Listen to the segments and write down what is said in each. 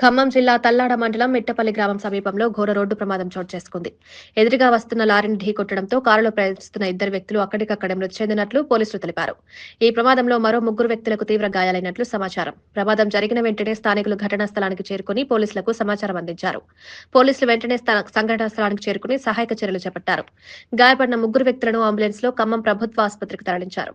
ఖమ్మం జిల్లా తల్లాడ మండలం మిట్టపల్లి గ్రామం సమీపంలో ఘోర రోడ్డు ప్రమాదం చోటు చేసుకుంది. ఎదురుగా వస్తున్న లారీని ఢీకొట్టడంతో కారులో ప్రయాణిస్తున్న ఇద్దరు వ్యక్తులు అక్కడికక్కడే మృతి చెందినట్లు పోలీసులు తెలిపారు. ఈ ప్రమాదంలో మరో ముగ్గురు వ్యక్తులకు తీవ్ర గాయాలైనట్లు సమాచారం. ప్రమాదం జరిగిన వెంటనే స్థానికులు ఘటనా స్థలానికి చేరుకుని పోలీసులకు సమాచారం అందించారు. పోలీసులు వెంటనే సంఘటనా స్థలానికి చేరుకుని సహాయక చర్యలు చేపట్టారు. గాయపడిన ముగ్గురు వ్యక్తులను అంబులెన్స్లో ఖమ్మం ప్రభుత్వ ఆసుపత్రికి తరలించారు.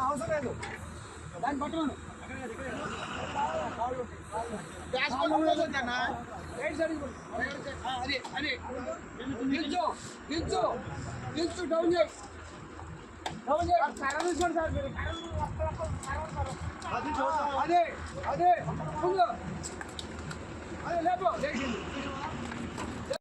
అవసరం లేదు దాన్ని పట్టుకోను గ్యాస్ పట్టుకోలేదు అన్న రైట్ సైడ్ అది అది నిల్చో నిల్చో నిల్చో డౌన్ చేయి డౌన్ చేయి కర్ర తీసుకోండి సార్ మీరు అదే అదే ముందు అదే లేపు లేచింది